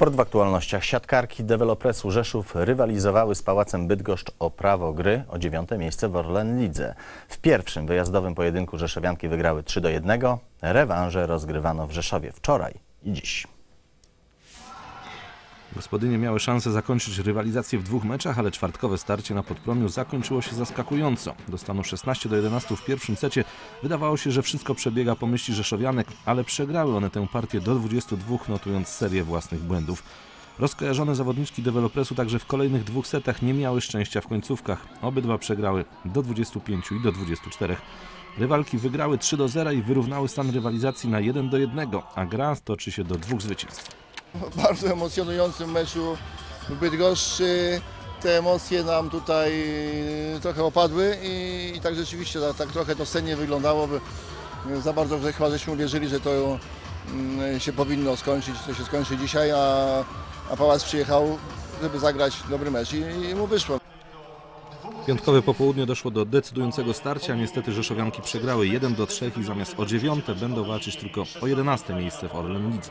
Sport w aktualnościach. Siatkarki Developresu Rzeszów rywalizowały z Pałacem Bydgoszcz o prawo gry o dziewiąte miejsce w Orlen Lidze. W pierwszym wyjazdowym pojedynku Rzeszowianki wygrały 3 do 1. Rewanże rozgrywano w Rzeszowie wczoraj i dziś. Gospodynie miały szansę zakończyć rywalizację w dwóch meczach, ale czwartkowe starcie na Podpromiu zakończyło się zaskakująco. Dostaną 16 do 11 w pierwszym secie. Wydawało się, że wszystko przebiega po myśli Rzeszowianek, ale przegrały one tę partię do 22, notując serię własnych błędów. Rozkojarzone zawodniczki dewelopresu także w kolejnych dwóch setach nie miały szczęścia w końcówkach. Obydwa przegrały do 25 i do 24. Rywalki wygrały 3 do 0 i wyrównały stan rywalizacji na 1 do 1, a gra toczy się do dwóch zwycięstw. Bardzo emocjonującym meczu w Bydgoszczy. Te emocje nam tutaj trochę opadły i, i tak rzeczywiście tak, tak trochę to sennie wyglądało. by- Za bardzo że chyba żeśmy uwierzyli, że to mm, się powinno skończyć, to się skończy dzisiaj, a, a Pałac przyjechał, żeby zagrać dobry mecz i, i mu wyszło. Piątkowe popołudnie doszło do decydującego starcia. Niestety Rzeszowianki przegrały 1 do 3 i zamiast o dziewiąte będą walczyć tylko o 11 miejsce w Orlen Lidze.